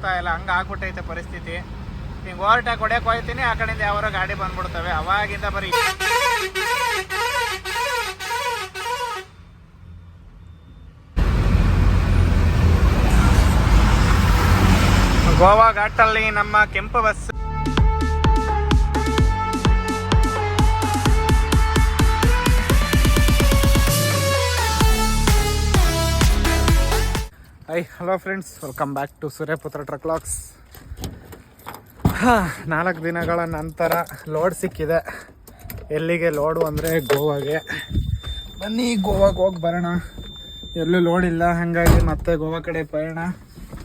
ಹೋಗ್ತಾ ಇಲ್ಲ, ಹಂಗೆ ಆಗ್ಬಿಟ್ಟೈತೆ ಪರಿಸ್ಥಿತಿ. ಹಿಂಗೆ ಓವರ್ಟೇಕ್ ಹೊಡ್ಯಕ್ಕೆ ಹೋಗ್ತೀನಿ, ಆ ಕಡೆಯಿಂದ ಯಾವಾರ ಗಾಡಿ ಬಂದ್ಬಿಡ್ತವೆ. ಅವಾಗಿಂದ ಬರೀ ಗೋವಾ ಘಾಟಲ್ಲಿ ನಮ್ಮ ಕೆಂಪು bus hi hello friends welcome back to Suryaputra truck logs ನಾಲ್ಕು ದಿನಗಳ ನಂತರ ಲೋಡ್ ಸಿಕ್ಕಿದೆ. ಎಲ್ಲಿಗೆ ಲೋಡು ಅಂದರೆ ಗೋವಾಗೆ. ಬನ್ನಿ, ಗೋವಾಗೆ ಹೋಗಿ ಬರೋಣ. ಎಲ್ಲೂ ಲೋಡ್ ಇಲ್ಲ, ಹಾಗಾಗಿ ಮತ್ತೆ ಗೋವಾ ಕಡೆ ಪಯಣ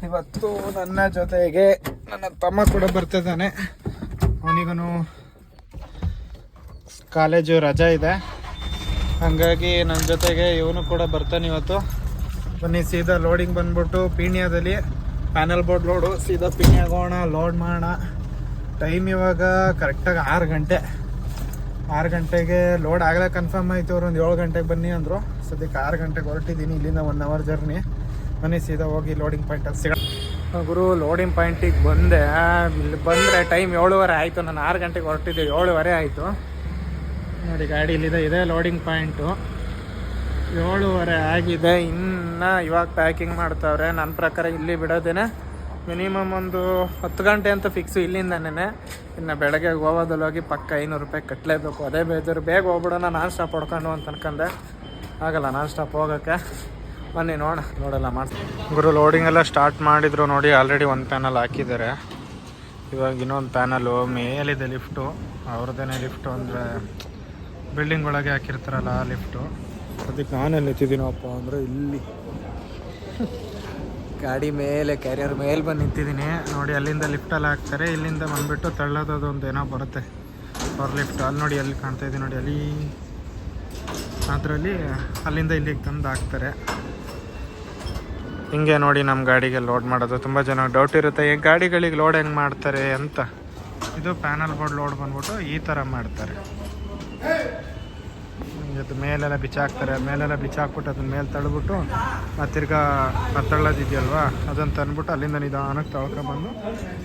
ಇವತ್ತು ನನ್ನ ಜೊತೆಗೆ ನನ್ನ ತಮ್ಮ ಕೂಡ ಬರ್ತಿದ್ದಾನೆ ಅವನಿಗೂ ಕಾಲೇಜು ರಜಾ ಇದೆ. ಹಾಗಾಗಿ ನನ್ನ ಜೊತೆಗೆ ಇವನು ಕೂಡ ಬರ್ತಾನೆ ಇವತ್ತು. ಬನ್ನಿ, ಸೀದಾ ಲೋಡಿಂಗ್ ಬಂದ್ಬಿಟ್ಟು ಪೀಣ್ಯದಲ್ಲಿ ಪ್ಯಾನಲ್ ಬೋರ್ಡ್ ಲೋಡು ಸೀದಾ ಪೀಣ್ಯ ಹೋಗೋಣ ಲೋಡ್ ಮಾಡೋಣ. ಟೈಮ್ ಇವಾಗ ಕರೆಕ್ಟಾಗಿ ಆರು ಗಂಟೆ. ಆರು ಗಂಟೆಗೆ ಲೋಡ್ ಆಗಲೇ ಕನ್ಫರ್ಮ್ ಆಯಿತು ಅವ್ರು ಒಂದು ಏಳು ಗಂಟೆಗೆ ಬನ್ನಿ ಅಂದರು. ಸದ್ಯಕ್ಕೆ ಆರು ಗಂಟೆಗೆ ಹೊರಟಿದ್ದೀನಿ, ಇಲ್ಲಿಂದ ಒನ್ ಅವರ್ ಜರ್ನಿ ಬನ್ನಿ, ಸೀದಾ ಹೋಗಿ ಲೋಡಿಂಗ್ ಪಾಯಿಂಟಲ್ಲಿ ಸಿಗ ಗುರು ಲೋಡಿಂಗ್ ಪಾಯಿಂಟಿಗೆ ಬಂದೆ. ಇಲ್ಲಿ ಬಂದರೆ ಟೈಮ್ ಏಳುವರೆ ಆಯಿತು. ನಾನು ಆರು ಗಂಟೆಗೆ ಹೊರಟಿದ್ದೆ, ಏಳುವರೆ ಆಯಿತು. ನೋಡಿ, ಗಾಡಿ ಇಲ್ಲಿದೆ, ಇದೆ ಲೋಡಿಂಗ್ ಪಾಯಿಂಟು ಏಳುವರೆ ಆಗಿದೆ. ಇನ್ನು ಇವಾಗ ಪ್ಯಾಕಿಂಗ್ ಮಾಡ್ತಾವ್ರೆ. ನನ್ನ ಪ್ರಕಾರ ಇಲ್ಲಿ ಬಿಡೋದೇನೆ ಮಿನಿಮಮ್ ಒಂದು ಹತ್ತು ಗಂಟೆ ಅಂತ ಫಿಕ್ಸು ಇಲ್ಲಿಂದನೇ ಇನ್ನು ಬೆಳಗ್ಗೆ ಗೋವಾದಲ್ಲಿ ಹೋಗಿ ಪಕ್ಕ ಐನೂರು ರೂಪಾಯಿ ಕಟ್ಟಲೇಬೇಕು ಅದೇ ಬೇಜಾರು. ಬೇಗ ಹೋಗ್ಬಿಡೋಣ. ನಾನ್ ಸ್ಟಾಪ್ ಹೊಡ್ಕೊಂಡು ಅಂತ ಅನ್ಕಂಡೆ ಆಗಲ್ಲ, ನಾನ್ ಸ್ಟಾಪ್ ಹೋಗೋಕ್ಕೆ. ಬನ್ನಿ ನೋಡ ನೋಡಲ್ಲ ಮಾಡ್ತೀನಿ ಗುರು ಲೋಡಿಂಗ್ ಎಲ್ಲ ಸ್ಟಾರ್ಟ್ ಮಾಡಿದ್ರು ನೋಡಿ. ಆಲ್ರೆಡಿ ಒಂದು ಪ್ಯಾನಲ್ ಹಾಕಿದ್ದಾರೆ. ಇವಾಗ ಇನ್ನೊಂದು ಪ್ಯಾನಲು ಮೇಲಿದೆ ಲಿಫ್ಟು. ಅವ್ರದ್ದೇನೆ ಲಿಫ್ಟು ಅಂದರೆ ಬಿಲ್ಡಿಂಗ್ ಒಳಗೆ ಹಾಕಿರ್ತಾರಲ್ಲ ಆ ಲಿಫ್ಟು. ಅದಕ್ಕೆ ನಾನೇ ನಿಂತಿದ್ದೀನಪ್ಪ ಅಂದರೆ ಇಲ್ಲಿ. ಗಾಡಿ ಮೇಲೆ ಕ್ಯಾರಿಯರ್ ಮೇಲೆ ಬಂದು ನಿಂತಿದ್ದೀನಿ. ನೋಡಿ, ಅಲ್ಲಿಂದ ಲಿಫ್ಟಲ್ಲಿ ಹಾಕ್ತಾರೆ. ಇಲ್ಲಿಂದ ಬಂದುಬಿಟ್ಟು ತಳ್ಳೋದೊಂದು ಒಂದು ಏನೋ ಬರುತ್ತೆ. ಪವರ್ ಲಿಫ್ಟ್ ಅಲ್ಲಿ ನೋಡಿ, ಅಲ್ಲಿ ಕಾಣ್ತಾ ಇದೆ ನೋಡಿ, ಅಲ್ಲಿ. ಅದರಲ್ಲಿ ಅಲ್ಲಿಂದ ಇಲ್ಲಿಗೆ ತಂದು ಹಾಕ್ತಾರೆ. ಹಿಂಗೆ ನೋಡಿ ನಮ್ಮ ಗಾಡಿಗೆ ಲೋಡ್ ಮಾಡೋದು. ತುಂಬ ಜನ ಡೌಟ್ ಇರುತ್ತೆ ಈ ಗಾಡಿಗಳಿಗೆ ಲೋಡ್ ಹೆಂಗೆ ಮಾಡ್ತಾರೆ? ಅಂತ. ಇದು ಪ್ಯಾನಲ್ ಬೋರ್ಡ್ ಲೋಡ್ ಬಂದ್ಬಿಟ್ಟು ಈ ಥರ ಮಾಡ್ತಾರೆ. ಇದು ಮೇಲೆಲ್ಲ ಬಿಚ್ಚಾಕ್ತಾರೆ. ಮೇಲೆಲ್ಲ ಬಿಚ್ಚಾಕ್ಬಿಟ್ಟು ಅದನ್ನ ಮೇಲೆ ತಳ್ಬಿಟ್ಟು ಮತ್ತೆ ತಿರ್ಗಾ ತಳ್ಳೋದಿದೆಯಲ್ವಾ? ಅದನ್ನು ತಂದ್ಬಿಟ್ಟು ಅಲ್ಲಿಂದ ನಿಧಾನಕ್ಕೆ ತಳ್ಕೊಂಬಂದು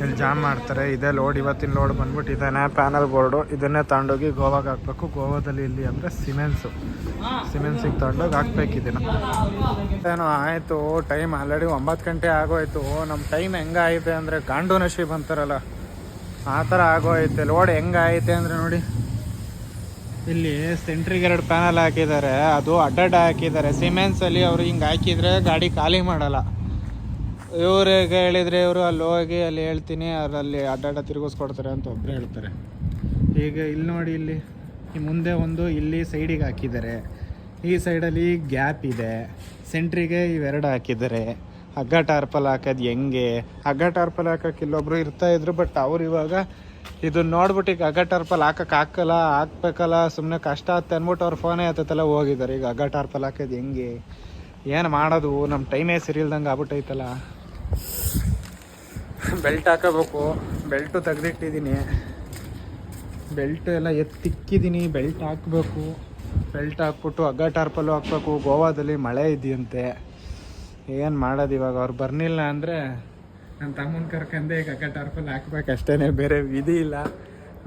ಇಲ್ಲಿ ಜಾಮ್ ಮಾಡ್ತಾರೆ. ಇದೇ ಲೋಡ್ ಇವತ್ತಿನ ಲೋಡ್ ಬಂದ್ಬಿಟ್ಟು ಇದನ್ನೇ ಪ್ಯಾನಲ್ ಬೋರ್ಡು ಇದನ್ನೇ ತಗೊಂಡೋಗಿ ಗೋವಾಗೆ ಹಾಕ್ಬೇಕು. ಗೋವಾದಲ್ಲಿ ಇಲ್ಲಿ ಅಂದರೆ ಸಿಮೆನ್ಸು ಸಿಮೆನ್ಸಿಗೆ ತಗೊಂಡೋಗಿ ಹಾಕ್ಬೇಕು ಇದನ್ನು ಏನೋ ಆಯಿತು ಟೈಮ್ ಆಲ್ರೆಡಿ ಒಂಬತ್ತು ಗಂಟೆ ಆಗೋಯ್ತು. ನಮ್ಮ ಟೈಮ್ ಹೆಂಗಾಯಿತೆ ಅಂದರೆ ಗಾಂಡು ನಶೀಬ್ ಆ ಥರ ಆಗೋಯ್ತೆ. ಲೋಡ್ ಹೆಂಗಾಯಿತೆ ಅಂದರೆ ನೋಡಿ. ಇಲ್ಲಿ ಸೆಂಟ್ರಿಗೆ ಎರಡು ಪ್ಯಾನಲ್ ಹಾಕಿದ್ದಾರೆ. ಅದು ಅಡ್ಡಡ್ಡ ಹಾಕಿದ್ದಾರೆ. ಸಿಮೆನ್ಸಲ್ಲಿ ಅವರು ಹಿಂಗೆ ಹಾಕಿದರೆ ಗಾಡಿ ಖಾಲಿ ಮಾಡಲ್ಲ. ಇವ್ರಿಗೆ ಹೇಳಿದರೆ ಇವರು ಅಲ್ಲಿ ಹೋಗಿ ಅಲ್ಲಿ ಹೇಳ್ತೀನಿ ಅದರಲ್ಲಿ ಅಡ್ಡಡ್ಡ ತಿರುಗಿಸ್ಕೊಡ್ತಾರೆ ಅಂತ ಒಬ್ಬರು ಹೇಳ್ತಾರೆ. ಈಗ ಇಲ್ಲಿ ನೋಡಿ ಇಲ್ಲಿ ಮುಂದೆ ಒಂದು ಇಲ್ಲಿ ಸೈಡಿಗೆ ಹಾಕಿದ್ದಾರೆ. ಈ ಸೈಡಲ್ಲಿ ಗ್ಯಾಪ್ ಇದೆ. ಸೆಂಟ್ರಿಗೆ ಇವೆರಡು ಹಾಕಿದ್ದಾರೆ. ಹಗ್ಗ ಟಾರ್ಪಲ್ ಹಾಕೋದು ಹೆಂಗೆ? ಹಗ್ಗ ಟಾರ್ಪಲ್ ಹಾಕೋಕೆ ಇಲ್ಲೊಬ್ರು ಇರ್ತಾ ಇದ್ರು ಬಟ್ ಅವ್ರು ಇವಾಗ ಇದು ನೋಡ್ಬಿಟ್ಟು ಈಗ ಹಗ್ಗ ಟಾರ್ಪಲ್ ಹಾಕಕ್ಕೆ ಹಾಕಲ್ಲ, ಹಾಕ್ಬೇಕಲ್ಲ ಸುಮ್ಮನೆ ಕಷ್ಟ ಆಗುತ್ತೆ ಅಂದ್ಬಿಟ್ಟು ಅವ್ರ ಫೋನೇ ಹತ್ತಲ್ಲ ಹೋಗಿದ್ದಾರೆ. ಈಗ ಹಗ್ಗ ಟಾರ್ಪಲ್ ಹಾಕೋದು ಹೆಂಗೆ? ಏನು ಮಾಡೋದು? ನಮ್ಮ ಟೈಮೇ ಸರಿ ಇಲ್ದಂಗೆ ಆಗ್ಬಿಟ್ಟೈತಲ್ಲ. ಬೆಲ್ಟ್ ಹಾಕೋಬೇಕು. ಬೆಲ್ಟು ತೆಗೆದಿಟ್ಟಿದ್ದೀನಿ. ಬೆಲ್ಟ್ ಎಲ್ಲ ಎತ್ತಿಕ್ಕಿದ್ದೀನಿ. ಬೆಲ್ಟ್ ಹಾಕಬೇಕು. ಬೆಲ್ಟ್ ಹಾಕ್ಬಿಟ್ಟು ಹಗ್ಗ ಟಾರ್ಪಲ್ಲು ಹಾಕ್ಬೇಕು. ಗೋವಾದಲ್ಲಿ ಮಳೆ ಇದೆಯಂತೆ. ಏನು ಮಾಡೋದು ಇವಾಗ? ಅವ್ರು ಬರ್ನಿಲ್ಲ ಅಂದರೆ ನನ್ನ ತಮ್ಮನ ಕರ್ಕಂದೆ ಹಗ್ಗ ಟಾರ್ಪಲ್ ಹಾಕ್ಬೇಕು. ಅಷ್ಟೇ ಬೇರೆ ವಿಧಿ ಇಲ್ಲ.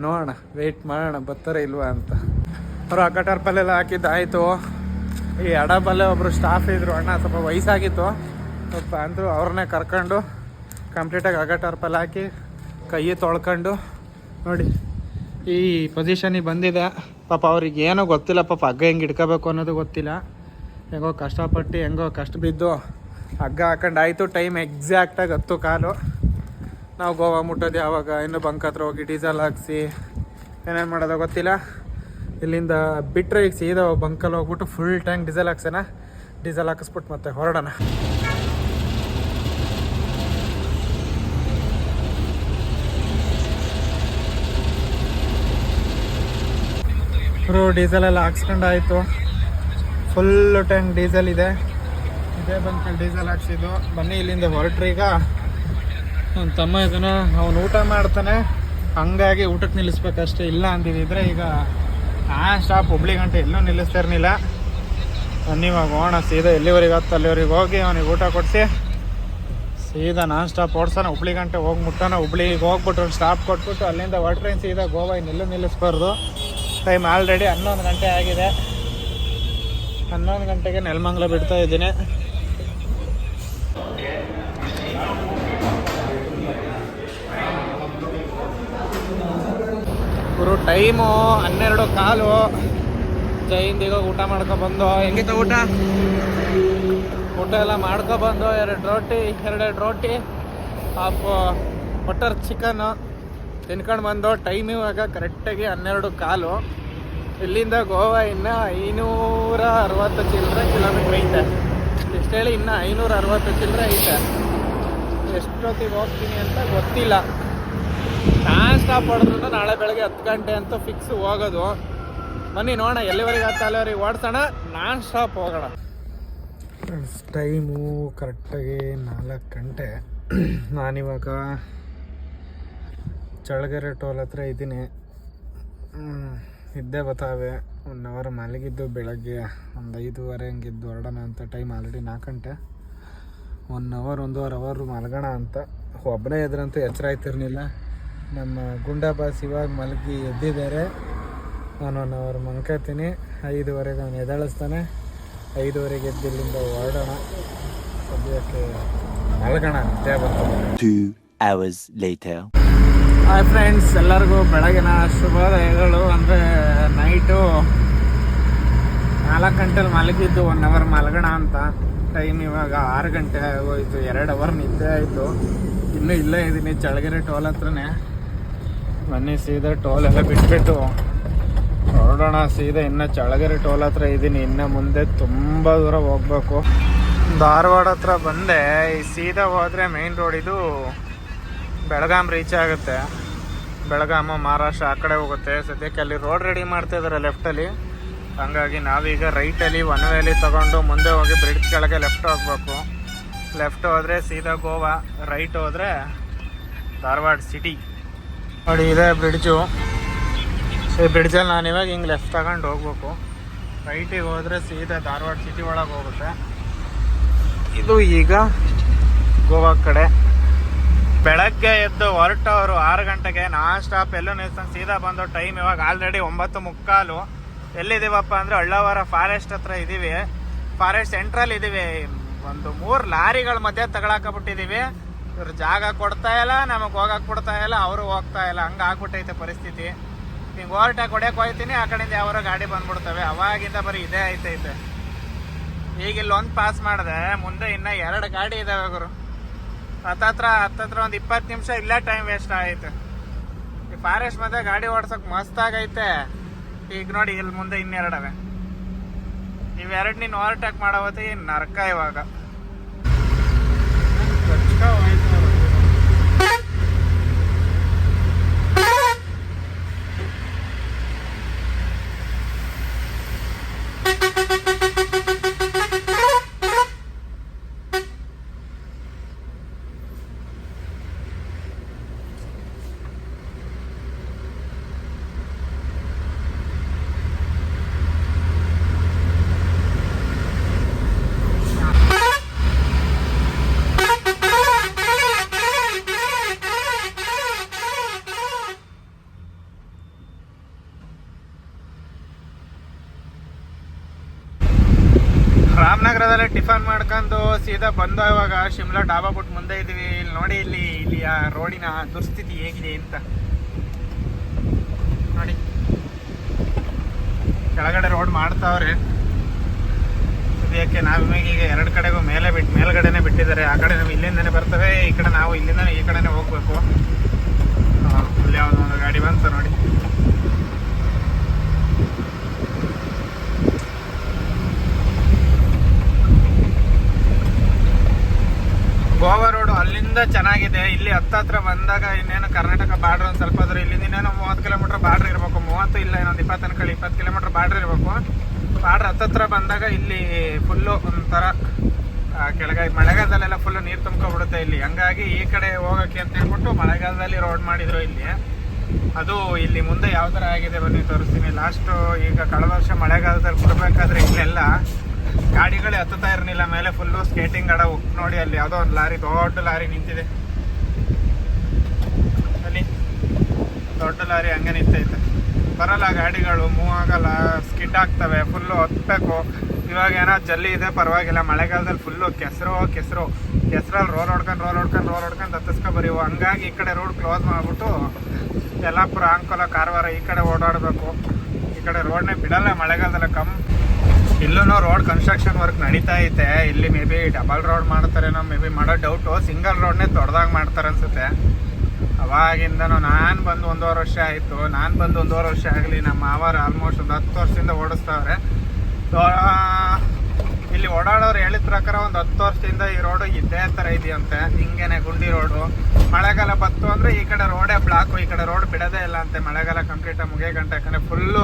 ನೋಡೋಣ ವೆಯ್ಟ್ ಮಾಡೋಣ, ಬರ್ತಾರೆ ಇಲ್ವಾ ಅಂತ. ಅವರು ಅಕ್ಕ ಎಲ್ಲ ಹಾಕಿದ್ದಾಯಿತು ಈ ಅಡಬಲ್ಲೇ ಒಬ್ಬರು ಸ್ಟಾಫ್ ಇದ್ರು, ಅಣ್ಣ ಸ್ವಲ್ಪ ವಯಸ್ಸಾಗಿತ್ತು. ಸ್ವಲ್ಪ ಅಂದರು ಅವ್ರನ್ನೇ ಕರ್ಕೊಂಡು ಕಂಪ್ಲೀಟಾಗಿ ಅಗ ಟರ್ಪಲ್ ಹಾಕಿ ಕೈ ತೊಳ್ಕೊಂಡು ನೋಡಿ, ಈ ಪೊಸಿಷನಿಗೆ ಬಂದಿದೆ. ಪಾಪ ಅವ್ರಿಗೆ ಏನೋ ಗೊತ್ತಿಲ್ಲ, ಪಾಪ ಹಗ್ಗ ಹೆಂಗೆ ಇಟ್ಕೋಬೇಕು ಅನ್ನೋದು ಗೊತ್ತಿಲ್ಲ. ಹೆಂಗೋ ಕಷ್ಟಪಟ್ಟು, ಹೆಂಗೋ ಕಷ್ಟ ಬಿದ್ದು ಹಗ್ಗ ಹಾಕೊಂಡು ಆಯಿತು ಟೈಮ್ ಎಕ್ಸಾಕ್ಟಾಗಿ ಹತ್ತು ಕಾಲು. ನಾವು ಗೋವಾ ಮುಟ್ಟೋದು ಯಾವಾಗ? ಇನ್ನು ಬಂಕ್ ಹತ್ರ ಹೋಗಿ ಡೀಸೆಲ್ ಹಾಕ್ಸಿ, ಏನೇನು ಮಾಡೋದೋ ಗೊತ್ತಿಲ್ಲ. ಇಲ್ಲಿಂದ ಬಿಟ್ಟರೆ ಈಗ ಸೀದಾ ಬಂಕಲ್ಲಿ ಹೋಗ್ಬಿಟ್ಟು ಫುಲ್ ಟ್ಯಾಂಕ್ ಡೀಸೆಲ್ ಹಾಕ್ಸೋಣ ಡೀಸೆಲ್ ಹಾಕಿಸ್ಬಿಟ್ಟು ಮತ್ತೆ ಹೊರಡೋಣ. ರು ಡೀಸೆಲ್ ಎಲ್ಲ ಹಾಕ್ಸ್ಕೊಂಡು ಫುಲ್ ಟ್ಯಾಂಕ್ ಡೀಸೆಲ್ ಇದೆ. ಇದೇ ಬಂಕಲ್ಲಿ ಡೀಸೆಲ್ ಹಾಕ್ಸಿದ್ದು. ಬನ್ನಿ, ಇಲ್ಲಿಂದ ಹೊರಟ್ರಿ ಈಗ. ನನ್ನ ತಮ್ಮ ಇದನ್ನ, ಅವನು ಊಟ ಮಾಡ್ತಾನೆ. ಹಂಗಾಗಿ ಊಟಕ್ಕೆ ನಿಲ್ಲಿಸ್ಬೇಕಷ್ಟೇ ಇಲ್ಲ ಅಂದಿದ್ರೆ ಈಗ ಆ ಸ್ಟಾಪ್ ಹುಬ್ಳಿ ಗಂಟೆ ಎಲ್ಲೂ ನಿಲ್ಲಿಸ್ತಾ ಇರಲಿಲ್ಲ. ಬನ್ನಿ ಹೋಗೋಣ, ಸೀದಾ ಎಲ್ಲಿವರೆಗೆ ಹತ್ತು ಅಲ್ಲಿವರೆಗೆ ಹೋಗಿ ಅವನಿಗೆ ಊಟ ಕೊಡಿಸಿ. ಸೀದಾ ನಾನ್ ಸ್ಟಾಪ್ ಓಡ್ಸೋಣ, ಹುಬ್ಳಿ ಗಂಟೆ ಹೋಗಿ ಮುಟ್ಟೋಣ ಹುಬ್ಳಿಗೆ ಒಂದು ಸ್ಟಾಪ್ ಕೊಟ್ಬಿಟ್ಟು ಅಲ್ಲಿಂದ ಟ್ರೈನ್ ಸೀದಾ ಗೋವಾ ಇನ್ನೆಲ್ಲೂ ನಿಲ್ಲಿಸ್ಬಾರ್ದು. ಟೈಮ್ ಆಲ್ರೆಡಿ ಹನ್ನೊಂದು ಗಂಟೆ ಆಗಿದೆ. ಹನ್ನೊಂದು ಗಂಟೆಗೆ ನೆಲಮಂಗ್ಲ ಬಿಡ್ತಾ ಇದ್ದೀನಿ. ಟೈಮು ಹನ್ನೆರಡು ಕಾಲು. ಜೈಂದಿಗ ಊಟ ಮಾಡ್ಕೊಬಂದು ಹೆಂಗಿತ್ತು ಊಟ? ಊಟ ಎಲ್ಲ ಮಾಡ್ಕೊಬಂದು ಎರಡು ರೋಟಿ ಎರಡೆರಡು ರೋಟಿ ಹಾಫ್ ಬಟರ್ ಚಿಕನ್ ತಿನ್ಕೊಂಡು ಬಂದು ಟೈಮ್ ಇವಾಗ ಕರೆಕ್ಟಾಗಿ ಹನ್ನೆರಡು ಕಾಲು. ಇಲ್ಲಿಂದ ಗೋವಾ ಇನ್ನು ಐನೂರ ಅರವತ್ತು ಚಿಲ್ಲರೆ ಕಿಲೋಮೀಟ್ರ್ ಐತೆ. ಎಷ್ಟು ಹೇಳಿ ಇನ್ನು ಐನೂರ ಅರವತ್ತು ಚಿಲ್ಲರೆ ಐತೆ. ಎಷ್ಟೊತ್ತಿಗೆ ಹೋಗ್ತೀನಿ ಅಂತ ಗೊತ್ತಿಲ್ಲ. ನಾನ್ ಸ್ಟಾಪ್ ಹೊಡೆದ್ರಿಂದ ನಾಳೆ ಬೆಳಗ್ಗೆ ಹತ್ತು ಗಂಟೆ ಅಂತ ಫಿಕ್ಸ್ ಹೋಗೋದು. ಬನ್ನಿ ನೋಡೋಣ, ಎಲ್ಲಿವರೆಗೆ ಹತ್ತು ಅಲ್ಲಿವರೆಗೆ ಓಡಿಸೋಣ, ನಾನ್ ಸ್ಟಾಪ್ ಹೋಗೋಣ. ಟೈಮು ಕರೆಕ್ಟಾಗಿ ನಾಲ್ಕು ಗಂಟೆ. ನಾನಿವಾಗ ಚಳಗೆರೆ ಟೋಲ್ ಹತ್ರ ಇದ್ದೀನಿ. ಇದ್ದೇ ಬತ್ತಾವೆ. ಒನ್ ಅವರ್ ಮಲಗಿದ್ದು ಬೆಳಗ್ಗೆ ಒಂದು ಐದೂವರೆ ಹಂಗಿದ್ದು ಹೊರಡೋಣ ಅಂತ ಟೈಮ್ ಆಲ್ರೆಡಿ ನಾಲ್ಕು ಗಂಟೆ. ಒನ್ ಅವರ್ ಒಂದೂವರೆ ಅವರ್ ಮಲಗೋಣ ಅಂತ. ಒಬ್ಬನೇ ಎದ್ರಂತೂ ಎಚ್ಚರ ಆಯ್ತಿರ್ಲಿಲ್ಲ ನಮ್ಮ ಗುಂಡಾಬಾಸ್ ಇವಾಗ ಮಲಗಿ ಎದ್ದಿದ್ದಾರೆ. ನಾನು ಒನ್ ಅವರ್ ಮಲ್ಕೋತೀನಿ ಐದುವರೆಗೆ ಅವನು ಎದಾಳಿಸ್ತಾನೆ ಐದುವರೆಗೆ ಎದ್ದು ಇಲ್ಲಿಂದ ಹೊರಡೋಣ. ಸದ್ಯಕ್ಕೆ ಮಲಗೋಣ ನಿದ್ದೆ ಬರ್ತದೆ. Two hours later. Hi friends ಎಲ್ಲರಿಗೂ ಬೆಳಗಿನ ಶುಭೋದಯಗಳು. ಅಂದರೆ ನೈಟು ನಾಲ್ಕು ಗಂಟೆಲಿ ಮಲಗಿದ್ದು ಒನ್ ಅವರ್ ಮಲಗೋಣ ಅಂತ. ಟೈಮ್ ಇವಾಗ ಆರು ಗಂಟೆ ಆಗೋಯ್ತು. ಎರಡು ಅವರ್ ನಿದ್ದೆ ಆಯಿತು. ಇನ್ನೂ ಇಲ್ಲೇ ಇದ್ದೀನಿ ಚಳಗೆರೆ ಟೋಲ್ ಹತ್ರನೇ. ಬನ್ನಿ, ಸೀದಾ ಟೋಲ್ ಎಲ್ಲ ಬಿಟ್ಬಿಟ್ಟು. ಹೊರಡೋಣ, ಸೀದಾ ಇನ್ನು ಚಳಗೆರೆ ಟೋಲ್ ಹತ್ರ ಇದ್ದೀನಿ ಇನ್ನು ಮುಂದೆ ತುಂಬ ದೂರ ಹೋಗ್ಬೇಕು. ಧಾರವಾಡ ಹತ್ರ ಬಂದೆ. ಈ ಸೀದಾ ಹೋದರೆ ಮೇನ್ ರೋಡ್ ಇದು ಬೆಳಗಾಂ ರೀಚ್ ಆಗುತ್ತೆ. ಬೆಳಗಾಮ ಮಹಾರಾಷ್ಟ್ರ ಆ ಕಡೆ ಹೋಗುತ್ತೆ. ಸದ್ಯಕ್ಕೆ ಅಲ್ಲಿ ರೋಡ್ ರೆಡಿ ಮಾಡ್ತಾ ಇದ್ದಾರೆ ಲೆಫ್ಟಲ್ಲಿ ಹಂಗಾಗಿ ನಾವೀಗ ರೈಟಲ್ಲಿ ಒನ್ ವೇಲಿ ತಗೊಂಡು ಮುಂದೆ ಹೋಗಿ ಬ್ರಿಡ್ಜ್ ಕೆಳಗೆ ಲೆಫ್ಟ್ ಹೋಗ್ಬೇಕು. ಲೆಫ್ಟ್ ಹೋದರೆ ಸೀದಾ ಗೋವಾ ರೈಟ್ ಹೋದರೆ ಧಾರವಾಡ ಸಿಟಿ ನೋಡಿ, ಇದೆ ಬ್ರಿಡ್ಜು ಈ ಬ್ರಿಡ್ಜಲ್ಲಿ ನಾನು ಇವಾಗ ಹಿಂಗೆ ಲೆಫ್ಟ್ ತಗೊಂಡು ಹೋಗ್ಬೇಕು. ರೈಟಿಗೆ ಹೋದರೆ ಸೀದಾ ಧಾರವಾಡ ಸಿಟಿ ಒಳಗೆ ಹೋಗುತ್ತೆ. ಇದು ಈಗ ಗೋವಾ ಕಡೆ. ಬೆಳಗ್ಗೆ ಎದ್ದು ಹೊರಟವರು ಆರು ಗಂಟೆಗೆ ನಾನ್ ಸ್ಟಾಪ್ ಎಲ್ಲೂ ನಿಲ್ಸಂಗ್ ಸೀದಾ ಬಂದು ಟೈಮ್ ಇವಾಗ ಆಲ್ರೆಡಿ ಒಂಬತ್ತು ಮುಕ್ಕಾಲು. ಎಲ್ಲಿದ್ದೀವಪ್ಪ ಅಂದರೆ ಹಳ್ಳವರ ಫಾರೆಸ್ಟ್ ಹತ್ರ ಇದ್ದೀವಿ ಫಾರೆಸ್ಟ್ ಸೆಂಟ್ರಲ್ ಇದ್ದೀವಿ ಒಂದು ಮೂರು ಲಾರಿಗಳ ಮಧ್ಯೆ ತಗೊಳಕಬಿಟ್ಟಿದ್ದೀವಿ ಇವ್ರು ಜಾಗ ಕೊಡ್ತಾ ಇಲ್ಲ, ನಮಗೆ ಹೋಗಕ್ಕೆ ಕೊಡ್ತಾ ಇಲ್ಲ, ಅವರು ಹೋಗ್ತಾ ಇಲ್ಲ. ಹಂಗೆ ಆಗ್ಬಿಟ್ಟೈತೆ ಪರಿಸ್ಥಿತಿ. ಹಿಂಗೆ ಓವರ್ಟೇಕ್ ಹೊಡ್ಯಕ್ಕೆ ಹೋಗ್ತೀನಿ ಆ ಕಡೆಯಿಂದ ಯಾವಾರ ಗಾಡಿ ಬಂದ್ಬಿಡ್ತವೆ. ಅವಾಗಿಂದ ಬರೀ ಇದೇ ಆಯ್ತೈತೆ. ಈಗ ಇಲ್ಲಿ ಒಂದು ಪಾಸ್ ಮಾಡಿದೆ, ಮುಂದೆ ಇನ್ನ ಎರಡು ಗಾಡಿ ಇದಾವೆ ಗುರು. ಹತ್ತತ್ರ ಹತ್ತತ್ರ ಒಂದು ಇಪ್ಪತ್ತು ನಿಮಿಷ ಇಲ್ಲೇ ಟೈಮ್ ವೇಸ್ಟ್ ಆಯ್ತು. ಈ ಫಾರೆಸ್ಟ್ ಮಧ್ಯೆ ಗಾಡಿ ಓಡ್ಸೋಕೆ ಮಸ್ತ್ ಆಗೈತೆ. ಈಗ ನೋಡಿ, ಇಲ್ಲಿ ಮುಂದೆ ಇನ್ನೆರಡವೆ. ಇವೆರಡು ನೀನು ಓವರ್ಟೇಕ್ ಮಾಡವತ್ತಿ ನರ್ಕ ಇವಾಗ. ಟಿಫನ್ ಮಾಡ್ಕೊಂಡು ಸೀದಾ ಬಂದ ಇವಾಗ ಶಿಮ್ಲಾ ಡಾಬಾ ಬಿಟ್ಟು ಮುಂದೆ ಇದೀವಿ. ಇಲ್ಲಿ ನೋಡಿ ಇಲ್ಲಿ ಇಲ್ಲಿ ಆ ರೋಡಿನ ದುಸ್ಥಿತಿ ಹೇಗಿದೆ ಅಂತ. ನೋಡಿ. ಕೆಳಗಡೆ ರೋಡ್ ಮಾಡ್ತಾವ್ರೆ. ಸದ್ಯಕ್ಕೆ ನಾವು ಈಗ ಎರಡು ಕಡೆಗೂ ಮೇಲೆ ಬಿಟ್ಟು ಮೇಲ್ಗಡೆನೆ ಬಿಟ್ಟಿದ್ದಾರೆ. ಆ ಕಡೆ ನಾವು ಇಲ್ಲಿಂದನೇ ಬರ್ತವೆ ಈ ಕಡೆ ನಾವು ಇಲ್ಲಿಂದ ಈ ಕಡೆನೇ ಹೋಗ್ಬೇಕು. ಆ, ಅಲ್ಲಿ ಯಾವುದೋ ಒಂದು ಗಾಡಿ ಬಂತು ನೋಡಿ. ಗೋವಾ ರೋಡ್ ಅಲ್ಲಿಂದ ಚೆನ್ನಾಗಿದೆ. ಇಲ್ಲಿ ಹತ್ತತ್ರ ಬಂದಾಗ ಇನ್ನೇನು ಕರ್ನಾಟಕ ಬಾರ್ಡರ್ ಒಂದು ಸ್ವಲ್ಪ ಆದ್ರೆ ಇಲ್ಲಿಂದ ಇನ್ನೇನು ಮೂವತ್ತು ಕಿಲೋಮೀಟರ್ ಬಾರ್ಡರ್ ಇರಬೇಕು. ಮೂವತ್ತು ಇಲ್ಲ ಇನ್ನೊಂದು ಇಪ್ಪತ್ತು ಅನ್ಕೊಳ್ಳಿ ಇಪ್ಪತ್ತು ಕಿಲೋಮೀಟರ್ ಬಾರ್ಡರ್ ಇರಬೇಕು. ಬಾರ್ಡರ್ ಹತ್ತತ್ರ ಬಂದಾಗ ಇಲ್ಲಿ ಫುಲ್ಲು ಒಂಥರ ಕೆಳಗಾಗಿ ಕೆಳಗೆ, ಮಳೆಗಾಲದಲ್ಲೆಲ್ಲ ಫುಲ್ ನೀರು ತುಂಬ್ಕೊಬಿಡುತ್ತೆ ಇಲ್ಲಿ. ಹಂಗಾಗಿ ಈ ಕಡೆ ಹೋಗಕ್ಕೆ ಅಂತ ಹೇಳ್ಬಿಟ್ಟು ಮಳೆಗಾಲದಲ್ಲಿ ರೋಡ್ ಮಾಡಿದ್ರು ಇಲ್ಲಿ. ಅದು ಇಲ್ಲಿ ಮುಂದೆ ಯಾವ ಥರ ಆಗಿದೆ ಬನ್ನಿ ತೋರಿಸ್ತೀನಿ. ಲಾಸ್ಟು ಈಗ ಕಳೆದ ವರ್ಷ ಮಳೆಗಾಲದಲ್ಲಿ ಕೊಡಬೇಕಾದ್ರೆ ಇಲ್ಲೆಲ್ಲ ಗಾಡಿಗಳು ಹತ್ತುತ್ತಾ ಇರಲಿಲ್ಲ, ಮೇಲೆ ಫುಲ್ಲು ಸ್ಕೇಟಿಂಗ್ ಆಡವು ನೋಡಿ ಅಲ್ಲಿ ಯಾವುದೋ ಒಂದು ಲಾರಿ, ದೊಡ್ಡ ಲಾರಿ ನಿಂತಿದೆ. ಅಲ್ಲಿ ದೊಡ್ಡ ಲಾರಿ ಹಂಗೆ ನಿಂತೈತೆ. ಬರಲ್ಲ ಗಾಡಿಗಳು ಮೂವ್ ಆಗಲ್ಲ ಸ್ಕಿಡ್ ಆಗ್ತವೆ ಫುಲ್ಲು ಹತ್ತಬೇಕು ಇವಾಗ ಏನೋ ಜಲ್ಲಿ ಇದೆ, ಪರವಾಗಿಲ್ಲ. ಮಳೆಗಾಲದಲ್ಲಿ ಫುಲ್ಲು ಕೆಸರು ಕೆಸರು. ಕೆಸರಲ್ಲಿ ರೋಲ್ ಹೊಡ್ಕೊಂಡು ರೋಲ್ ಹೊಡ್ಕೊಂಡು ರೋಲ್ ಹೊಡ್ಕೊಂಡು ಹತ್ತಿಸ್ಕೊ ಬರೀವು ಹಂಗಾಗಿ ಈ ಕಡೆ ರೋಡ್ ಕ್ಲೋಸ್ ಮಾಡಿಬಿಟ್ಟು ಯಲ್ಲಾಪುರ, ಅಂಕೋಲ, ಕಾರವಾರ ಈ ಕಡೆ ಓಡಾಡಬೇಕು. ಈ ಕಡೆ ರೋಡ್ನೇ ಬಿಡಲ್ಲ ಮಳೆಗಾಲದಲ್ಲಿ ಕಮ್ ಇಲ್ಲೂ ರೋಡ್ ಕನ್ಸ್ಟ್ರಕ್ಷನ್ ವರ್ಕ್ ನಡೀತಾ ಐತೆ. ಇಲ್ಲಿ ಮೇ ಬಿ ಡಬಲ್ ರೋಡ್ ಮಾಡ್ತಾರೇನೋ ಮೇ ಬಿ ಮಾಡೋ ಡೌಟು ಸಿಂಗಲ್ ರೋಡ್ನೇ ದೊಡ್ಡದಾಗಿ ಮಾಡ್ತಾರೆ ಅನ್ಸುತ್ತೆ. ಅವಾಗಿಂದನೂ ನಾನು ಬಂದು ಒಂದೂವರೆ ವರ್ಷ ಆಯಿತು. ನಾನು ಬಂದು ಒಂದೂವರೆ ವರ್ಷ ಆಗಲಿ, ನಮ್ಮ ಮಾವಾರು ಆಲ್ಮೋಸ್ಟ್ ಒಂದು ಹತ್ತು ವರ್ಷದಿಂದ ಓಡಿಸ್ತಾವ್ರೆ. ಇಲ್ಲಿ ಓಡಾಡೋರು ಹೇಳಿದ ಪ್ರಕಾರ ಒಂದು ಹತ್ತು ವರ್ಷದಿಂದ ಈ ರೋಡು ಇದೇ ಥರ ಇದೆಯಂತೆ. ಹಿಂಗೇನೆ ಗುಂಡಿ ರೋಡು ಮಳೆಗಾಲ ಬತ್ತು ಅಂದರೆ ಈ ಕಡೆ ರೋಡೇ ಬ್ಲಾಕು ಈ ಕಡೆ ರೋಡ್ ಬಿಡೋದೇ ಇಲ್ಲ ಅಂತೆ. ಮಳೆಗಾಲ ಕಂಪ್ಲೀಟಾಗಿ ಮುಗಿಯೋ ಗಂಟೆ ಯಾಕಂದರೆ ಫುಲ್ಲು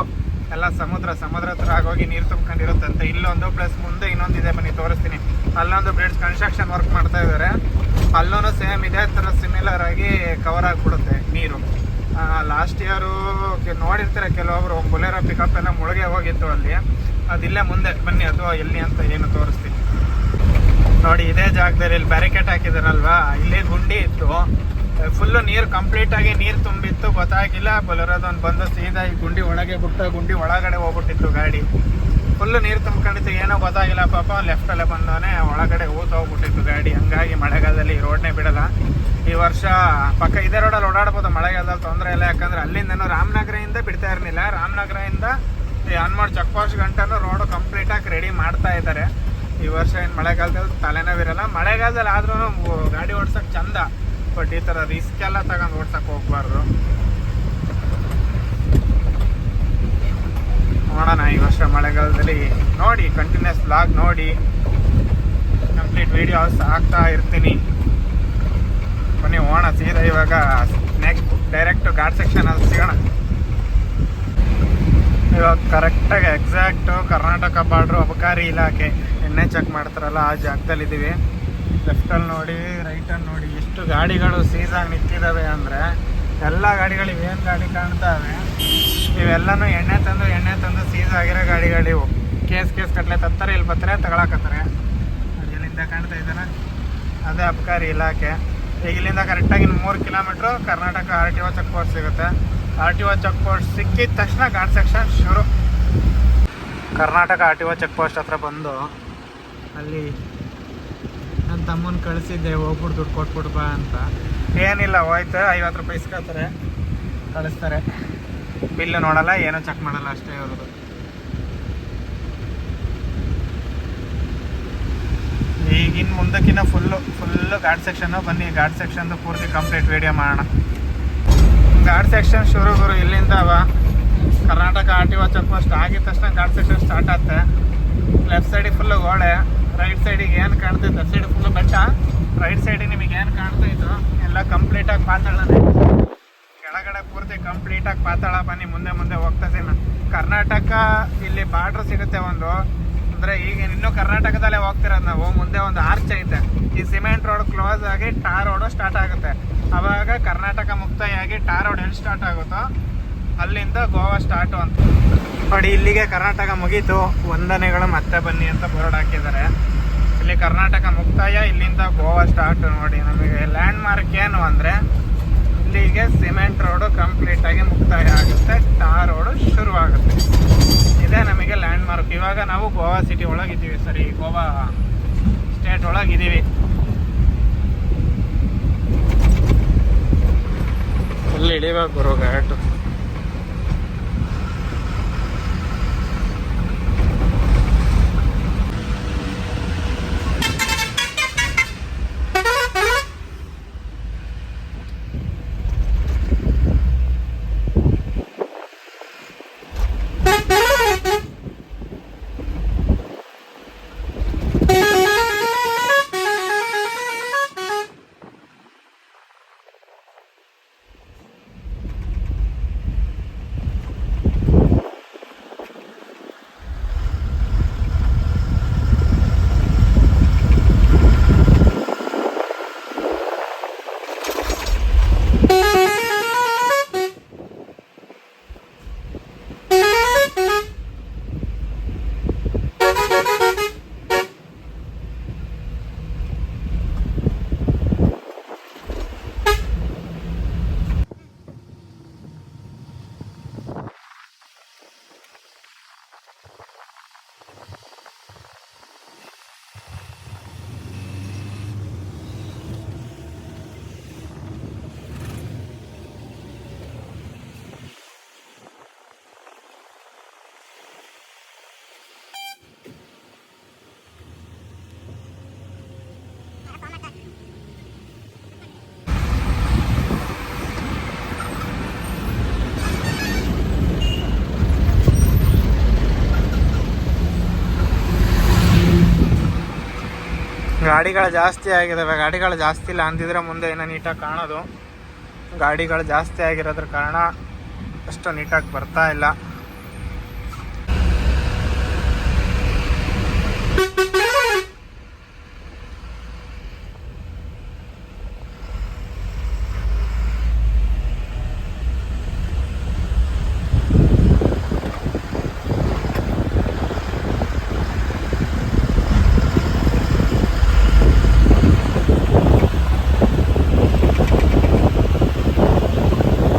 ಎಲ್ಲ ಸಮುದ್ರ ಸಮುದ್ರ ಹತ್ರ ಆಗೋಗಿ ನೀರು ತುಂಬ್ಕೊಂಡಿರುತ್ತಂತೆ. ಇಲ್ಲೊಂದು ಪ್ಲಸ್ ಮುಂದೆ ಇನ್ನೊಂದಿದೆ ಬನ್ನಿ, ತೋರಿಸ್ತೀನಿ. ಅಲ್ಲೊಂದು ಬ್ರಿಡ್ಜ್ ಕನ್ಸ್ಟ್ರಕ್ಷನ್ ವರ್ಕ್ ಮಾಡ್ತಾ ಇದ್ದಾರೆ ಅಲ್ಲೂ ಸೇಮ್ ಇದೇ ಥರ ಸಿಮಿಲರ್ ಆಗಿ ಕವರ್ ಆಗಿಬಿಡುತ್ತೆ ನೀರು. ಲಾಸ್ಟ್ ಇಯರು ನೋಡಿರ್ತಾರೆ ಕೆಲವೊಬ್ರು, ಬೊಲೆರೋ ಪಿಕಪ್ ಎಲ್ಲ ಮುಳುಗೆ ಹೋಗಿತ್ತು ಅಲ್ಲಿ. ಅದಿಲ್ಲೇ ಮುಂದೆ, ಬನ್ನಿ, ಅದು ಎಲ್ಲಿ ಅಂತ ಏನು ತೋರಿಸ್ತೀನಿ. ನೋಡಿ, ಇದೇ ಜಾಗದಲ್ಲಿ ಇಲ್ಲಿ ಬ್ಯಾರಿಕೇಟ್ ಹಾಕಿದಾರಲ್ವಾ? ಇಲ್ಲಿ ಗುಂಡಿ ಇತ್ತು. ಫುಲ್ಲು ನೀರು ಕಂಪ್ಲೀಟ್ ಆಗಿ ನೀರು ತುಂಬಿತ್ತು, ಗೊತ್ತಾಗಿಲ್ಲ. ಬಲರೋದೊಂದು ಬಂದು ಸೀದಾ ಈ ಗುಂಡಿ ಒಳಗೆ ಬಿಟ್ಟು, ಗುಂಡಿ ಒಳಗಡೆ ಹೋಗ್ಬಿಟ್ಟಿತ್ತು ಗಾಡಿ. ಫುಲ್ಲು ನೀರು ತುಂಬ್ಕೊಂಡಿತ್ತು, ಏನೋ ಗೊತ್ತಾಗಿಲ್ಲ ಪಾಪ. ಲೆಫ್ಟಲ್ಲೇ ಬಂದವನೇ, ಒಳಗಡೆ ಊತ ಹೋಗ್ಬಿಟ್ಟಿತ್ತು ಗಾಡಿ. ಹಂಗಾಗಿ ಮಳೆಗಾಲದಲ್ಲಿ ರೋಡ್ನೇ ಬಿಡಲ್ಲ. ಈ ವರ್ಷ ಪಕ್ಕ ಇದೇ ರೋಡಲ್ಲಿ ಓಡಾಡ್ಬೋದು. ಮಳೆಗಾಲದಲ್ಲಿ ತೊಂದರೆ ಇಲ್ಲ. ಯಾಕಂದ್ರೆ ಅಲ್ಲಿಂದನೂ ರಾಮನಗರದಿಂದ ಬಿಡ್ತಾ ಇರಲಿಲ್ಲ. ರಾಮನಗರದಿಂದ ಈ ಹನ್ಮೂರು ಚೆಕ್ ಪೋಸ್ಟ್ ರೋಡ್ ರೋಡು ಕಂಪ್ಲೀಟಾಗಿ ರೆಡಿ ಮಾಡ್ತಾ ಇದ್ದಾರೆ. ಈ ವರ್ಷ ಏನು ಮಳೆಗಾಲದಲ್ಲಿ ತಲೆನೋವಿರಲ್ಲ. ಮಳೆಗಾಲದಲ್ಲಿ ಆದ್ರೂ ಗಾಡಿ ಓಡ್ಸೋಕೆ ಚಂದ. ಬಟ್ ಈ ಥರ ರಿಸ್ಕ್ ಎಲ್ಲ ತಗೊಂಡು ಓಡ್ಸಕ್ಕೆ ಹೋಗ್ಬಾರ್ದು. ನೋಡೋಣ ಈ ವರ್ಷ ಮಳೆಗಾಲದಲ್ಲಿ. ನೋಡಿ ಕಂಟಿನ್ಯೂಸ್ ಬ್ಲಾಗ್ ನೋಡಿ. ಕಂಪ್ಲೀಟ್ ವೀಡಿಯೋಸ್ ಹಾಕ್ತಾ ಇರ್ತೀನಿ. ಬನ್ನಿ, ಓಣ ಸೀದಾ ಇವಾಗ ನೆಕ್ಸ್ಟ್ ಡೈರೆಕ್ಟ್ ಘಾಟ್ ಸೆಕ್ಷನ್ ಅಲ್ಲಿ ಸಿಗೋಣ. ಇವಾಗ ಕರೆಕ್ಟಾಗಿ ಎಕ್ಸಾಕ್ಟು ಕರ್ನಾಟಕ ಬಾರ್ಡ್ರು ಅಬಕಾರಿ ಇಲಾಖೆ. ಎಣ್ಣೆ ಚೆಕ್ ಮಾಡ್ತಾರಲ್ಲ, ಆ ಜಾಗದಲ್ಲಿ ಇದ್ದೀವಿ ಲೆಫ್ಟಲ್ಲಿ ನೋಡಿ ರೈಟಲ್ಲಿ ನೋಡಿ ಎಷ್ಟು ಗಾಡಿಗಳು ಸೀಸಾಗಿ ನಿಂತಿದ್ದಾವೆ ಅಂದರೆ ಎಲ್ಲ ಗಾಡಿಗಳು ಏನು ಗಾಡಿ ಕಾಣ್ತಾವೆ ಇವೆಲ್ಲನೂ ಎಣ್ಣೆ ತಂದು ಎಣ್ಣೆ ತಂದು ಸೀಸ್ ಆಗಿರೋ ಗಾಡಿಗಳಿವು ಕೇಸ್ ಕೇಸ್ ಕಟ್ಲೆ ತತ್ತಾರೆ, ಇಲ್ಲಿ ಬತ್ತರೆ ತಗೊಳಕತ್ತಾರೆ. ನೋಡಿ ಇಲ್ಲಿಂದ ಕಾಣ್ತಾ ಇದ್ದಾನೆ? ಅದೇ ಅಬಕಾರಿ ಇಲಾಖೆ. ಈಗ ಇಲ್ಲಿಂದ ಕರೆಕ್ಟಾಗಿ ಇನ್ನು ಮೂರು kilometre Karnataka R T O check post ಸಿಗುತ್ತೆ. R T O check post ಸಿಕ್ಕಿದ ತಕ್ಷಣ ಘಾಟ್ ಸೆಕ್ಷನ್ ಶುರು. Karnataka R T O check post ಹತ್ರ ಬಂದು ಅಲ್ಲಿ ನನ್ನ ತಮ್ಮನ ಕಳಿಸಿದ್ದೆ ಹೋಗ್ಬಿಟ್ಟು ದುಡ್ಡು ಕೊಟ್ಬಿಟ್ಟು ಬಾ ಅಂತ. ಏನಿಲ್ಲ, ಹೋಯ್ತು, ಐವತ್ತು ರೂಪಾಯಿ ಇಸ್ಕೊತಾರೆ, ಕಳಿಸ್ತಾರೆ. ಬಿಲ್ ನೋಡಲ್ಲ, ಏನೂ ಚೆಕ್ ಮಾಡಲ್ಲ, ಅಷ್ಟೇ ಇವ್ರದ್ದು ಈಗಿನ ಮುಂದಕ್ಕಿನ್ನ ಫುಲ್ಲು ಫುಲ್ಲು ಘಾಟ್ ಸೆಕ್ಷನ್ನು ಬನ್ನಿ ಘಾಟ್ ಸೆಕ್ಷನ್ದು ಪೂರ್ತಿ ಕಂಪ್ಲೀಟ್ ವಿಡಿಯೋ ಮಾಡೋಣ. ಘಾಟ್ ಸೆಕ್ಷನ್ ಶುರು ಗುರು, ಇಲ್ಲಿಂದ ಅವ Karnataka R T O check post ಆಗಿದ ತಕ್ಷಣ ಘಾಟ್ ಸೆಕ್ಷನ್ ಸ್ಟಾರ್ಟ್ ಆಗುತ್ತೆ ಲೆಫ್ಟ್ ಸೈಡಿಗೆ ಫುಲ್ಲು ಗೋಡೆ ರೈಟ್ ಸೈಡಿಗೆ ಏನು ಕಾಣ್ತೈತೆ ಸೈಡ್ ಫುಲ್ ಬೆಟ್ಟ. ರೈಟ್ ಸೈಡಿಗೆ ನಿಮಗೆ ಏನು ಕಾಣ್ತೈತೋ ಎಲ್ಲ ಕಂಪ್ಲೀಟಾಗಿ ಪಾತಾಳನೇ ಕೆಳಗಡೆ ಪೂರ್ತಿ ಕಂಪ್ಲೀಟಾಗಿ ಪಾತಾಳ. ಬನ್ನಿ, ಮುಂದೆ ಮುಂದೆ ಹೋಗ್ತಾ ಇದೀನಿ ಕರ್ನಾಟಕ, ಇಲ್ಲಿ ಬಾರ್ಡ್ರ್ ಸಿಗುತ್ತೆ ಒಂದು. ಅಂದರೆ ಈಗ ಇನ್ನೂ ಕರ್ನಾಟಕದಲ್ಲೇ ಹೋಗ್ತಿರೋದು ನಾವು. ಮುಂದೆ ಒಂದು ಆರ್ಚ್ ಐತೆ. ಈ ಸಿಮೆಂಟ್ ರೋಡ್ ಕ್ಲೋಸ್ ಆಗಿ ಟಾರ್ ರೋಡು ಸ್ಟಾರ್ಟ್ ಆಗುತ್ತೆ. ಅವಾಗ ಕರ್ನಾಟಕ ಮುಕ್ತಾಯ ಆಗಿ ಟಾರ್ ರೋಡ್ ಎಲ್ಲಿ ಸ್ಟಾರ್ಟ್ ಆಗುತ್ತೋ ಅಲ್ಲಿಂದ ಗೋವಾ ಸ್ಟಾರ್ಟು ಅಂತ. ನೋಡಿ, ಇಲ್ಲಿಗೆ ಕರ್ನಾಟಕ ಮುಗೀತು. ವಂದನೆಗಳು ಮತ್ತೆ ಬನ್ನಿ ಅಂತ ಬೋರ್ಡ್ ಹಾಕಿದ್ದಾರೆ. ಇಲ್ಲಿ ಕರ್ನಾಟಕ ಮುಕ್ತಾಯ, ಇಲ್ಲಿಂದ ಗೋವಾ ಸ್ಟಾರ್ಟ್ ನೋಡಿ. ನಮಗೆ ಲ್ಯಾಂಡ್ ಮಾರ್ಕ್ ಏನು ಅಂದರೆ, ಇಲ್ಲಿಗೆ ಸಿಮೆಂಟ್ ರೋಡು ಕಂಪ್ಲೀಟ್ ಆಗಿ ಮುಕ್ತಾಯ ಆಗುತ್ತೆ. ಟಾರ್ ರೋಡು ಶುರುವಾಗುತ್ತೆ. ಇದೇ ನಮಗೆ ಲ್ಯಾಂಡ್ ಮಾರ್ಕ್ ಇವಾಗ ನಾವು ಗೋವಾ ಸಿಟಿ ಒಳಗಿದ್ದೀವಿ ಸರಿ ಗೋವಾ ಸ್ಟೇಟ್ ಒಳಗಿದ್ದೀವಿ ಇಲ್ಲಿ ಇಳಿಬೇಕು ಗುರು ಘಾಟು ಗಾಡಿಗಳು ಜಾಸ್ತಿ ಆಗಿದಾವೆ. ಗಾಡಿಗಳು ಜಾಸ್ತಿ ಇಲ್ಲ ಅಂದಿದ್ರೆ ಮುಂದೆ ಏನೋ ನೀಟಾಗಿ ಕಾಣೋದು. ಗಾಡಿಗಳು ಜಾಸ್ತಿ ಆಗಿರೋದ್ರ ಕಾರಣ ಅಷ್ಟು ನೀಟಾಗಿ ಬರ್ತಾ ಇಲ್ಲ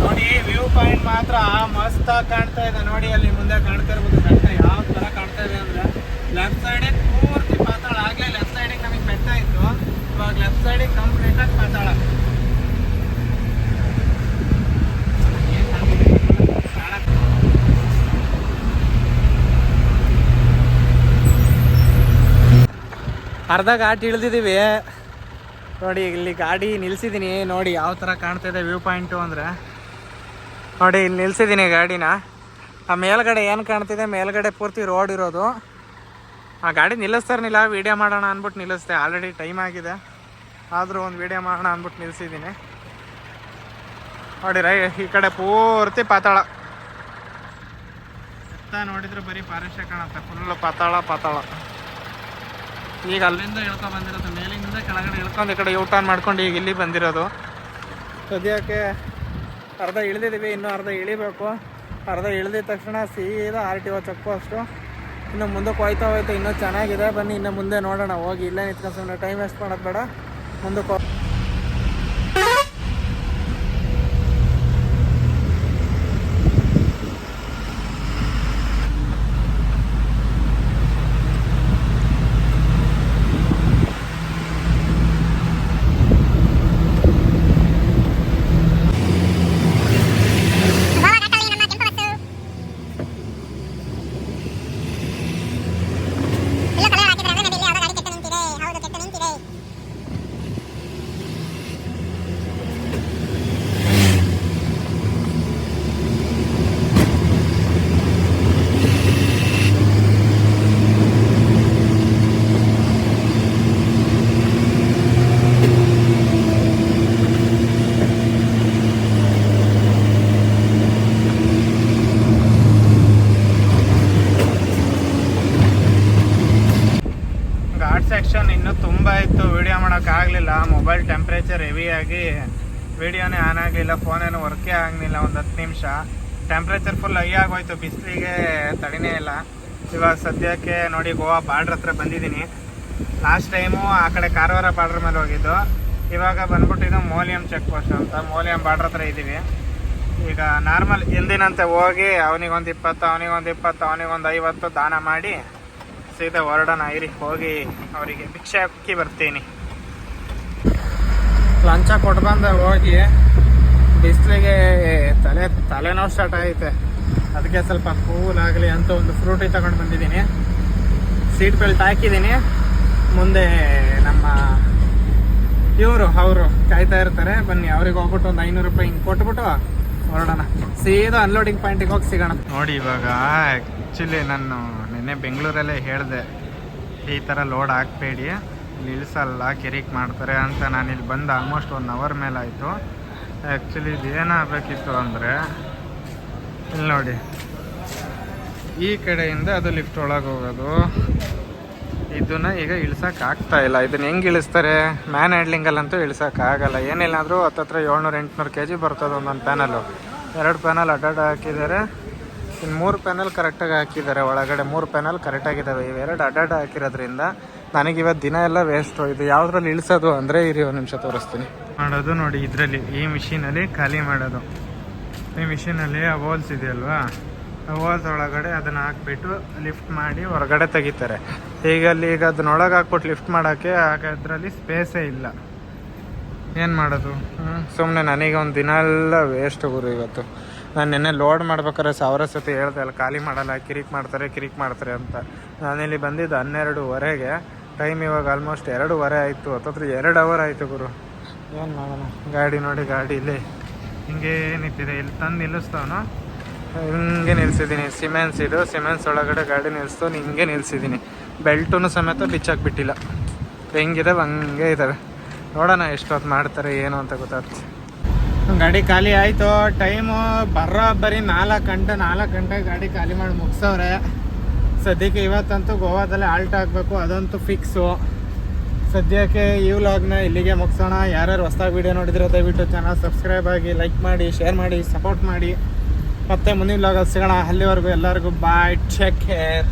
ನೋಡಿ ವ್ಯೂ ಪಾಯಿಂಟ್ ಮಾತ್ರ ಮಸ್ತ್ ಕಾಣ್ತಾ ಇದೆ ನೋಡಿ ಅಲ್ಲಿ ಮುಂದೆ ಕಾಣ್ತಾ ಇರ್ಬೋದು ಬೆಟ್ಟ ಯಾವ ತರ ಕಾಣ್ತಾ ಇದೆ ಅಂದ್ರೆ ಲೆಫ್ಟ್ ಸೈಡಿಗೆ ಪೂರ್ತಿ ಪಾತಾಳ ಆಗ್ಲೇ ಲೆಫ್ಟ್ ಸೈಡಿಗೆ ನಮಗೆ ಬೆಟ್ಟ ಇತ್ತು ಇವಾಗ ಲೆಫ್ಟ್ ಸೈಡಿಗೆ ಕಂಪ್ಲೀಟ್ ಆಗಿ ಪಾತಾಳ ಏನ್ ಕಾಣ್ತಿದೆ? ಕಾಣಕ್- ಅರ್ಧ ಘಾಟ್ ಇಳಿದಿದ್ದೀವಿ. ನೋಡಿ, ಇಲ್ಲಿ ಗಾಡಿ ನಿಲ್ಸಿದ್ದೀನಿ ನೋಡಿ, ಯಾವ ಥರ ಕಾಣ್ತಿದೆ ವ್ಯೂ ಪಾಯಿಂಟು ಅಂದರೆ. ನೋಡಿ, ಇಲ್ಲಿ ನಿಲ್ಸಿದ್ದೀನಿ ಗಾಡಿನ. ಆ ಮೇಲ್ಗಡೆ ಏನು ಕಾಣ್ತಿದೆ? ಮೇಲ್ಗಡೆ ಪೂರ್ತಿ ರೋಡ್ ಇರೋದು. ಆ ಗಾಡಿ ನಿಲ್ಲಿಸ್ತಾರನಿಲ್ಲ ವೀಡಿಯೋ ಮಾಡೋಣ ಅಂದ್ಬಿಟ್ಟು ನಿಲ್ಲಿಸ್ದೆ. ಆಲ್ರೆಡಿ ಟೈಮ್ ಆಗಿದೆ. ಆದರೂ ಒಂದು ವೀಡಿಯೋ ಮಾಡೋಣ ಅಂದ್ಬಿಟ್ಟು ನಿಲ್ಲಿಸಿದ್ದೀನಿ ನೋಡಿ, ರೈ ಈ ಕಡೆ ಪೂರ್ತಿ ಪಾತಾಳ. ಎತ್ತ ನೋಡಿದ್ರೆ ಬರೀ ಪಾರಿಶ ಕಾಣುತ್ತೆ. ಫುಲ್ಲು ಪಾತಾಳ ಪಾತಾಳ. ಈಗ ಅಲ್ಲಿಂದ ಇಳ್ಕೊಂಡು ಬಂದಿರೋದು, ಮೇಲಿಂದ ಕೆಳಗಡೆ ಇಳ್ಕೊಂಡು ಈ ಕಡೆ ಯೂ ಟರ್ನ್ ಮಾಡ್ಕೊಂಡು ಈಗ ಇಲ್ಲಿ ಬಂದಿರೋದು. ಸದ್ಯಕ್ಕೆ ಅರ್ಧ ಇಳಿದಿದ್ದೀವಿ, ಇನ್ನೂ ಅರ್ಧ ಇಳಿಬೇಕು. ಅರ್ಧ ಇಳಿದಿದ ತಕ್ಷಣ ಸೀದಾ R T O check post ಇನ್ನು ಮುಂದಕ್ಕೆ ಹೋಯ್ತಾ ಹೋಯ್ತಾ ಇನ್ನೂ ಚೆನ್ನಾಗಿದೆ. ಬನ್ನಿ, ಇನ್ನು ಮುಂದೆ ನೋಡೋಣ. ಹೋಗಿ ಇಲ್ಲೇ ನಿಂತ್ಕೊಂಡು ಸುಮ್ಮನೆ ಟೈಮ್ ವೇಸ್ಟ್ ಮಾಡೋದು ಬೇಡ. ಮುಂದಕ್ಕೆ ಹೋಗ್- ಘಾಟ್ ಸೆಕ್ಷನ್ ಇನ್ನೂ ತುಂಬ ಇತ್ತು ವಿಡಿಯೋ ಮಾಡೋಕ್ಕಾಗಲಿಲ್ಲ ಹೆವಿ ಆಗಿ ವಿಡಿಯೋನೇ ಆನ್ ಆಗಲಿಲ್ಲ ಫೋನೇನು ವರ್ಕೇ ಆಗಲಿಲ್ಲ, ಒಂದು ಹತ್ತು ನಿಮಿಷ. ಟೆಂಪ್ರೇಚರ್ ಫುಲ್ ಹೈ ಆಗೋಯ್ತು, ಬಿಸಿಲಿಗೆ ತಡಿನೇ ಇಲ್ಲ. ಇವಾಗ ಸದ್ಯಕ್ಕೆ ನೋಡಿ ಗೋವಾ ಬಾರ್ಡ್ರ್ ಹತ್ರ ಬಂದಿದ್ದೀನಿ. ಲಾಸ್ಟ್ ಟೈಮು ಆ ಕಡೆ ಕಾರವಾರ ಬಾರ್ಡ್ರ್ ಮೇಲೆ ಹೋಗಿದ್ದು. ಇವಾಗ ಬಂದ್ಬಿಟ್ಟಿದ್ದು ಮೋಲಿಯಂ ಚೆಕ್ ಪೋಸ್ಟ್ ಅಂತ. ಮೋಲಿಯಂ ಬಾರ್ಡ್ರ್ ಹತ್ರ ಇದ್ದೀವಿ. ಈಗ ನಾರ್ಮಲ್ ಎಂದಿನಂತೆ ಹೋಗಿ ಅವನಿಗೊಂದು ಇಪ್ಪತ್ತು ಅವನಿಗೊಂದು ಇಪ್ಪತ್ತು, ಅವನಿಗೊಂದು ಐವತ್ತು ದಾನ ಮಾಡಿ ಸೀದಾ ಹೊರಡೋಣ, ಇರಿ, ಹೋಗಿ ಅವರಿಗೆ ಭಿಕ್ಷೆ ಹಾಕಿ ಬರ್ತೀನಿ. ಲಂಚ ಕೊಟ್ಟು ಬಂದ ಹೋಗಿ ಬಿಸಿಲಿಗೆ ತಲೆ ತಲೆನೋ ಸ್ಟಾರ್ಟ್ ಆಗೈತೆ. ಅದಕ್ಕೆ ಸ್ವಲ್ಪ ಕೂಲ್ ಆಗಲಿ ಅಂತ ಒಂದು ಫ್ರೂಟಿ ತಗೊಂಡು ಬಂದಿದ್ದೀನಿ. ಸೀಟ್ ಬೆಲ್ಟ್ ಹಾಕಿದ್ದೀನಿ. ಮುಂದೆ ನಮ್ಮ ಇವರು, ಅವರು ಕಾಯ್ತಾ ಇರ್ತಾರೆ. ಬನ್ನಿ, ಅವ್ರಿಗೆ ಹೋಗ್ಬಿಟ್ಟು ಒಂದು ಐನೂರು ರೂಪಾಯಿ ಹಿಂಗೆ ಕೊಟ್ಬಿಟ್ಟು ಹೊರಡೋಣ. ಸೀದಾ ಅನ್ಲೋಡಿಂಗ್ ಪಾಯಿಂಟಿಗೆ ಹೋಗಿ ಸಿಗೋಣ. ನೋಡಿ, ಇವಾಗ ಆ್ಯಕ್ಚುಲಿ ನಾನು ನಿನ್ನೆ ಬೆಂಗಳೂರಲ್ಲೇ ಹೇಳಿದೆ, ಈ ಥರ ಲೋಡ್ ಹಾಕಬೇಡಿ. ನಿಲ್ಲಿಸಲ್ಲ, ಕೆರಿಕ್ ಮಾಡ್ತಾರೆ ಅಂತ ನಾನು ಇಲ್ಲಿ ಬಂದು ಆಲ್ಮೋಸ್ಟ್ ಒನ್ ಅವರ್ ಮೇಲೆ ಆಯಿತು. ಆ್ಯಕ್ಚುಲಿ ಇದು ಏನಾಗಬೇಕಿತ್ತು ಅಂದರೆ, ಇಲ್ಲಿ ನೋಡಿ. ಈ ಕಡೆಯಿಂದ ಅದು ಲಿಫ್ಟ್ ಒಳಗೆ ಹೋಗೋದು. ಇದನ್ನ ಈಗ ಇಳ್ಸೋಕ್ಕಾಗ್ತಾ ಇಲ್ಲ. ಇದನ್ನ ಹೆಂಗೆ ಇಳಿಸ್ತಾರೆ? ಮ್ಯಾನ್ ಹ್ಯಾಂಡ್ಲಿಂಗಲ್ಲಂತೂ ಇಳಿಸೋಕ್ಕಾಗಲ್ಲ ಏನಿಲ್ಲಾದರೂ ಹತ್ತತ್ರ ಏಳ್ನೂರು, ಎಂಟುನೂರು ಕೆ ಜಿ ಬರ್ತದೆ ಒಂದೊಂದು ಪ್ಯಾನಲ್ಲು ಎರಡು ಪ್ಯಾನಲ್ ಅಡ್ಡಾಡ ಹಾಕಿದ್ದಾರೆ. ಇನ್ನು ಮೂರು ಪ್ಯಾನಲ್ ಕರೆಕ್ಟಾಗಿ ಹಾಕಿದ್ದಾರೆ. ಒಳಗಡೆ ಮೂರು ಪ್ಯಾನಲ್ ಕರೆಕ್ಟಾಗಿದ್ದಾವೆ ಇವೆರಡು ಅಡ್ಡಾಡ ಹಾಕಿರೋದ್ರಿಂದ ನನಗೆ ಇವತ್ತು ದಿನ ಎಲ್ಲ ವೇಸ್ಟ್ ಹೋಯಿತು ಯಾವುದ್ರಲ್ಲಿ ಇಳಿಸೋದು ಅಂದರೆ ಇರಿ, ಒಂದು ನಿಮಿಷ ತೋರಿಸ್ತೀನಿ. ಮಾಡೋದು ನೋಡಿ, ಇದರಲ್ಲಿ ಈ ಮಿಷಿನಲ್ಲಿ ಖಾಲಿ ಮಾಡೋದು. ಈ ಮಿಷಿನಲ್ಲಿ ಆ ಹೋಲ್ಸ್ ಇದೆಯಲ್ವಾ? ಆ ಹೋಲ್ಸ್ ಒಳಗಡೆ ಅದನ್ನು ಹಾಕ್ಬಿಟ್ಟು ಲಿಫ್ಟ್ ಮಾಡಿ ಹೊರಗಡೆ ತೆಗಿತಾರೆ. ಈಗ ಅಲ್ಲಿ, ಈಗ ಅದನ್ನ ಒಳಗೆ ಹಾಕ್ಬಿಟ್ಟು ಲಿಫ್ಟ್ ಮಾಡೋಕ್ಕೆ ಆಗ ಅದರಲ್ಲಿ ಸ್ಪೇಸೇ ಇಲ್ಲ. ಏನು ಮಾಡೋದು? ಸುಮ್ಮನೆ ನನಗೆ ಒಂದು ದಿನ ಎಲ್ಲ ವೇಸ್ಟ್ ಗುರು ಇವತ್ತು. ನಾನು ನಿನ್ನೆ ಲೋಡ್ ಮಾಡ್ಬೇಕಾದ್ರೆ ಸಾವಿರ ಸತಿ ಹೇಳ್ದೆ, ಅಲ್ಲ ಖಾಲಿ ಮಾಡಲ್ಲ, ಕಿರಿಕ್ ಮಾಡ್ತಾರೆ ಕಿರಿಕ್ ಮಾಡ್ತಾರೆ ಅಂತ. ನಾನಿಲ್ಲಿ ಬಂದಿದ್ದು ಹನ್ನೆರಡುವರೆಗೆ. ಟೈಮ್ ಇವಾಗ ಆಲ್ಮೋಸ್ಟ್ ಎರಡೂವರೆ ಆಯಿತು ಹತ್ತತ್ರ ಎರಡು ಅವರ್ ಆಯಿತು ಗುರು. ಏನು ಮಾಡೋಣ? ಗಾಡಿ ನೋಡಿ, ಗಾಡಿ ಇಲ್ಲಿ ಹಿಂಗೆ ಇಲ್ಲಿ ತಂದು ನಿಲ್ಲಿಸ್ತಾವನು ಹಿಂಗೆ ನಿಲ್ಲಿಸಿದ್ದೀನಿ ಸಿಮೆನ್ಸ್ ಇದು. ಸಿಮೆನ್ಸ್ ಒಳಗಡೆ ಗಾಡಿ ನಿಲ್ಲಿಸ್ತಾವ ಹಿಂಗೆ ನಿಲ್ಲಿಸಿದ್ದೀನಿ ಬೆಲ್ಟೂ ಸಮೇತ ಬಿಚ್ಚಾಕ್ಬಿಟ್ಟಿಲ್ಲ ಹೆಂಗಿದೆ? ಹಂಗೆ ಇದ್ದಾವೆ ನೋಡೋಣ ಎಷ್ಟೊತ್ತು ಮಾಡ್ತಾರೆ, ಏನು ಅಂತ ಗೊತ್ತಾಗ್ತದೆ ಗಾಡಿ ಖಾಲಿ ಆಯಿತು. ಟೈಮು ಬರೋಬ್ಬರಿ ನಾಲ್ಕು ಗಂಟೆ ನಾಲ್ಕು ಗಂಟೆ ಗಾಡಿ ಖಾಲಿ ಮಾಡಿ ಮುಗಿಸವ್ರೆ. ಸದ್ಯಕ್ಕೆ ಇವತ್ತಂತೂ ಗೋವಾದಲ್ಲೇ ಆಲ್ಟ್ ಆಗಬೇಕು, ಅದಂತೂ ಫಿಕ್ಸು ಸದ್ಯಕ್ಕೆ ಈ ವ್ಲಾಗ್ನ ಇಲ್ಲಿಗೆ ಮುಗಿಸೋಣ. ಯಾರ್ಯಾರು ಹೊಸದಾಗಿ ವೀಡಿಯೋ ನೋಡಿದ್ರೆ ದಯವಿಟ್ಟು ಚಾನಲ್ ಸಬ್ಸ್ಕ್ರೈಬ್ ಆಗಿ ಲೈಕ್ ಮಾಡಿ ಶೇರ್ ಮಾಡಿ ಸಪೋರ್ಟ್ ಮಾಡಿ. ಮತ್ತೆ ಮುಂದಿನ ವ್ಲಾಗಲ್ಲಿ ಸಿಗೋಣ. ಅಲ್ಲಿವರೆಗೂ ಎಲ್ಲರಿಗೂ ಬಾಯ್ ಟೇಕ್ ಕೇರ್